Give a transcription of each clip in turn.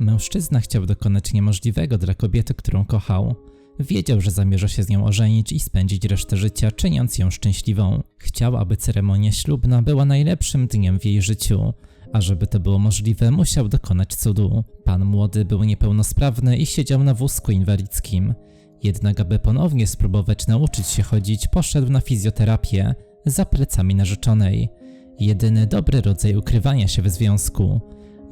Mężczyzna chciał dokonać niemożliwego dla kobiety, którą kochał. Wiedział, że zamierza się z nią ożenić i spędzić resztę życia, czyniąc ją szczęśliwą. Chciał, aby ceremonia ślubna była najlepszym dniem w jej życiu, a żeby to było możliwe, musiał dokonać cudu. Pan młody był niepełnosprawny i siedział na wózku inwalidzkim. Jednak, aby ponownie spróbować nauczyć się chodzić, poszedł na fizjoterapię za plecami narzeczonej. Jedyny dobry rodzaj ukrywania się w związku.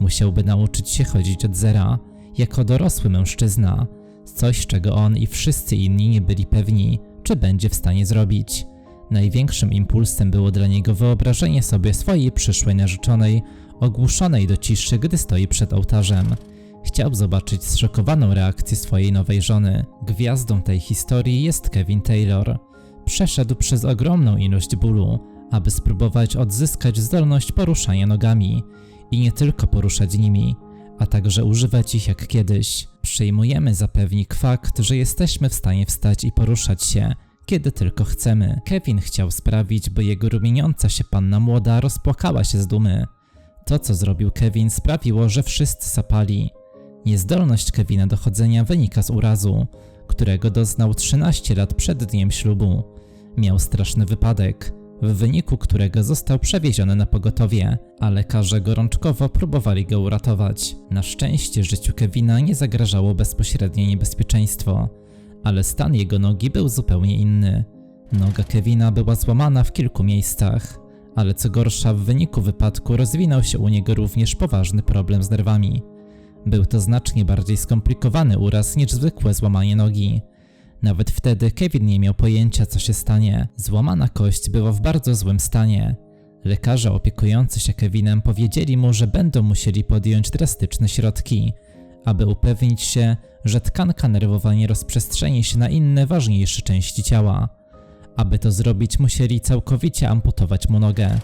Musiałby nauczyć się chodzić od zera, jako dorosły mężczyzna. Coś, czego on i wszyscy inni nie byli pewni, czy będzie w stanie zrobić. Największym impulsem było dla niego wyobrażenie sobie swojej przyszłej narzeczonej, ogłuszonej do ciszy, gdy stoi przed ołtarzem. Chciał zobaczyć zszokowaną reakcję swojej nowej żony. Gwiazdą tej historii jest Kevin Taylor. Przeszedł przez ogromną ilość bólu, aby spróbować odzyskać zdolność poruszania nogami i nie tylko poruszać nimi, a także używać ich jak kiedyś. Przyjmujemy za pewnik fakt, że jesteśmy w stanie wstać i poruszać się, kiedy tylko chcemy. Kevin chciał sprawić, by jego rumieniąca się panna młoda rozpłakała się z dumy. To, co zrobił Kevin, sprawiło, że wszyscy sapali. Niezdolność Kevina do chodzenia wynika z urazu, którego doznał 13 lat przed dniem ślubu. Miał straszny wypadek, w wyniku którego został przewieziony na pogotowie, a lekarze gorączkowo próbowali go uratować. Na szczęście życiu Kevina nie zagrażało bezpośrednie niebezpieczeństwo, ale stan jego nogi był zupełnie inny. Noga Kevina była złamana w kilku miejscach, ale co gorsza, w wyniku wypadku rozwinął się u niego również poważny problem z nerwami. Był to znacznie bardziej skomplikowany uraz niż zwykłe złamanie nogi. Nawet wtedy Kevin nie miał pojęcia, co się stanie. Złamana kość była w bardzo złym stanie. Lekarze opiekujący się Kevinem powiedzieli mu, że będą musieli podjąć drastyczne środki, aby upewnić się, że tkanka nerwowa nie rozprzestrzeni się na inne, ważniejsze części ciała. Aby to zrobić, musieli całkowicie amputować mu nogę.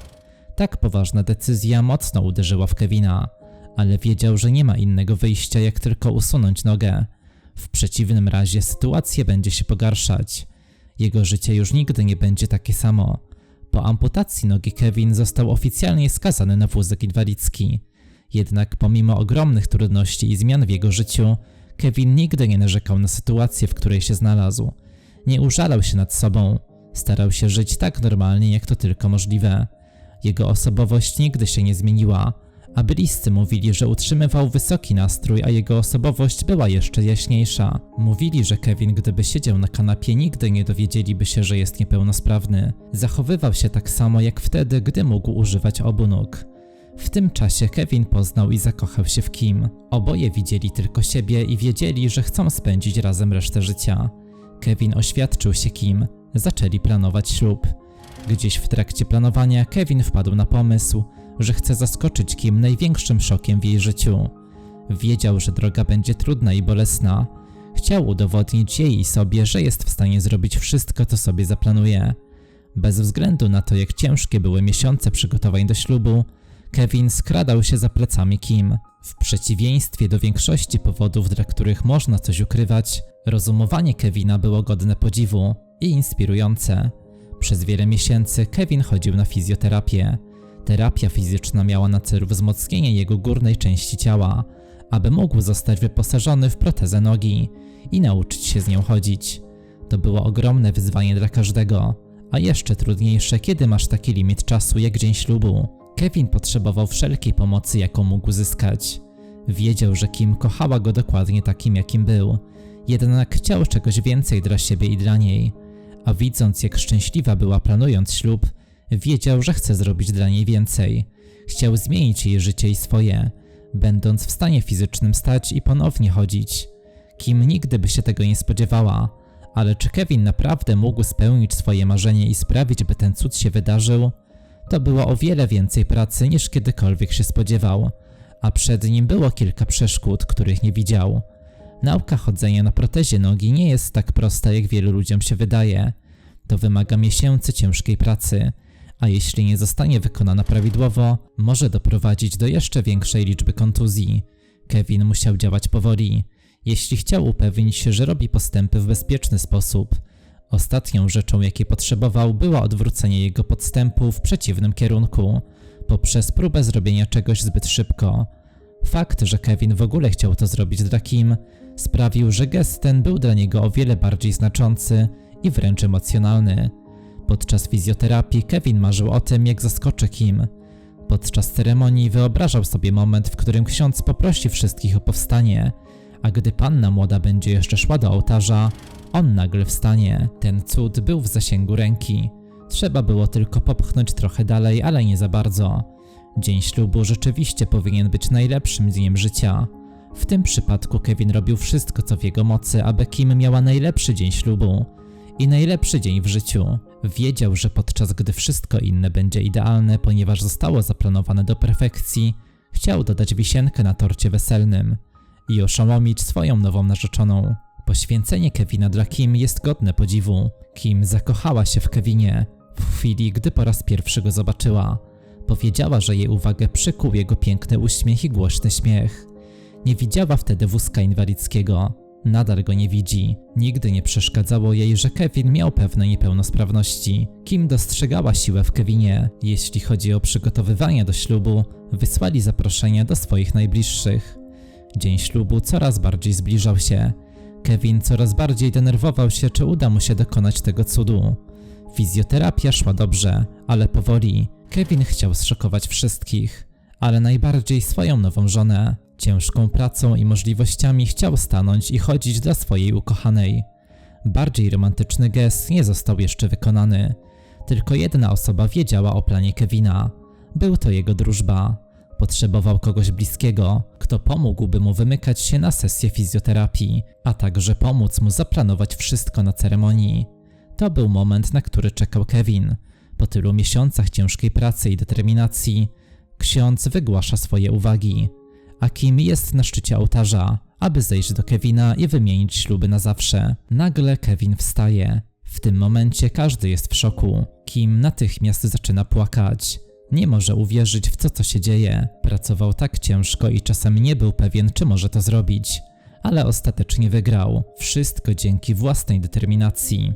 Tak poważna decyzja mocno uderzyła w Kevina, ale wiedział, że nie ma innego wyjścia, jak tylko usunąć nogę. W przeciwnym razie sytuacja będzie się pogarszać. Jego życie już nigdy nie będzie takie samo. Po amputacji nogi Kevin został oficjalnie skazany na wózek inwalidzki. Jednak pomimo ogromnych trudności i zmian w jego życiu, Kevin nigdy nie narzekał na sytuację, w której się znalazł. Nie użalał się nad sobą. Starał się żyć tak normalnie, jak to tylko możliwe. Jego osobowość nigdy się nie zmieniła, a bliscy mówili, że utrzymywał wysoki nastrój, a jego osobowość była jeszcze jaśniejsza. Mówili, że Kevin, gdyby siedział na kanapie, nigdy nie dowiedzieliby się, że jest niepełnosprawny. Zachowywał się tak samo jak wtedy, gdy mógł używać obu nóg. W tym czasie Kevin poznał i zakochał się w Kim. Oboje widzieli tylko siebie i wiedzieli, że chcą spędzić razem resztę życia. Kevin oświadczył się Kim, zaczęli planować ślub. Gdzieś w trakcie planowania Kevin wpadł na pomysł, że chce zaskoczyć Kim największym szokiem w jej życiu. Wiedział, że droga będzie trudna i bolesna. Chciał udowodnić jej i sobie, że jest w stanie zrobić wszystko, co sobie zaplanuje. Bez względu na to, jak ciężkie były miesiące przygotowań do ślubu, Kevin skradał się za plecami Kim. W przeciwieństwie do większości powodów, dla których można coś ukrywać, rozumowanie Kevina było godne podziwu i inspirujące. Przez wiele miesięcy Kevin chodził na fizjoterapię. Terapia fizyczna miała na celu wzmocnienie jego górnej części ciała, aby mógł zostać wyposażony w protezę nogi i nauczyć się z nią chodzić. To było ogromne wyzwanie dla każdego, a jeszcze trudniejsze, kiedy masz taki limit czasu jak dzień ślubu. Kevin potrzebował wszelkiej pomocy, jaką mógł uzyskać. Wiedział, że Kim kochała go dokładnie takim, jakim był, jednak chciał czegoś więcej dla siebie i dla niej. A widząc, jak szczęśliwa była planując ślub, wiedział, że chce zrobić dla niej więcej. Chciał zmienić jej życie i swoje, będąc w stanie fizycznym stać i ponownie chodzić. Kim nigdy by się tego nie spodziewała, ale czy Kevin naprawdę mógł spełnić swoje marzenie i sprawić, by ten cud się wydarzył? To było o wiele więcej pracy niż kiedykolwiek się spodziewał, a przed nim było kilka przeszkód, których nie widział. Nauka chodzenia na protezie nogi nie jest tak prosta, jak wielu ludziom się wydaje. To wymaga miesięcy ciężkiej pracy, a jeśli nie zostanie wykonana prawidłowo, może doprowadzić do jeszcze większej liczby kontuzji. Kevin musiał działać powoli, jeśli chciał upewnić się, że robi postępy w bezpieczny sposób. Ostatnią rzeczą, jakiej potrzebował, było odwrócenie jego podstępu w przeciwnym kierunku, poprzez próbę zrobienia czegoś zbyt szybko. Fakt, że Kevin w ogóle chciał to zrobić dla Kim, sprawił, że gest ten był dla niego o wiele bardziej znaczący i wręcz emocjonalny. Podczas fizjoterapii Kevin marzył o tym, jak zaskoczy Kim. Podczas ceremonii wyobrażał sobie moment, w którym ksiądz poprosi wszystkich o powstanie, a gdy panna młoda będzie jeszcze szła do ołtarza, on nagle wstanie. Ten cud był w zasięgu ręki. Trzeba było tylko popchnąć trochę dalej, ale nie za bardzo. Dzień ślubu rzeczywiście powinien być najlepszym dniem życia. W tym przypadku Kevin robił wszystko, co w jego mocy, aby Kim miała najlepszy dzień ślubu i najlepszy dzień w życiu. Wiedział, że podczas gdy wszystko inne będzie idealne, ponieważ zostało zaplanowane do perfekcji, chciał dodać wisienkę na torcie weselnym i oszołomić swoją nową narzeczoną. Poświęcenie Kevina dla Kim jest godne podziwu. Kim zakochała się w Kevinie w chwili, gdy po raz pierwszy go zobaczyła. Powiedziała, że jej uwagę przykuł jego piękny uśmiech i głośny śmiech. Nie widziała wtedy wózka inwalidzkiego. Nadal go nie widzi. Nigdy nie przeszkadzało jej, że Kevin miał pewne niepełnosprawności. Kim dostrzegała siłę w Kevinie. Jeśli chodzi o przygotowywanie do ślubu, wysłali zaproszenia do swoich najbliższych. Dzień ślubu coraz bardziej zbliżał się. Kevin coraz bardziej denerwował się, czy uda mu się dokonać tego cudu. Fizjoterapia szła dobrze, ale powoli. Kevin chciał zszokować wszystkich, ale najbardziej swoją nową żonę. Ciężką pracą i możliwościami chciał stanąć i chodzić dla swojej ukochanej. Bardziej romantyczny gest nie został jeszcze wykonany. Tylko jedna osoba wiedziała o planie Kevina. Był to jego drużba. Potrzebował kogoś bliskiego, kto pomógłby mu wymykać się na sesję fizjoterapii, a także pomóc mu zaplanować wszystko na ceremonii. To był moment, na który czekał Kevin. Po tylu miesiącach ciężkiej pracy i determinacji, ksiądz wygłasza swoje uwagi, Kim jest na szczycie ołtarza, aby zejść do Kevina i wymienić śluby na zawsze. Nagle Kevin wstaje. W tym momencie każdy jest w szoku. Kim natychmiast zaczyna płakać. Nie może uwierzyć w to, co się dzieje. Pracował tak ciężko i czasem nie był pewien, czy może to zrobić, ale ostatecznie wygrał. Wszystko dzięki własnej determinacji.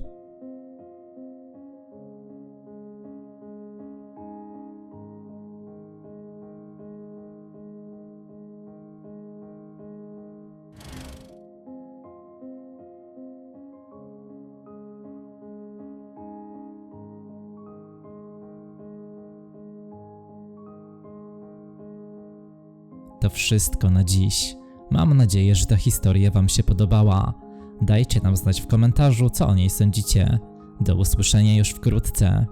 To wszystko na dziś. Mam nadzieję, że ta historia Wam się podobała. Dajcie nam znać w komentarzu, co o niej sądzicie. Do usłyszenia już wkrótce.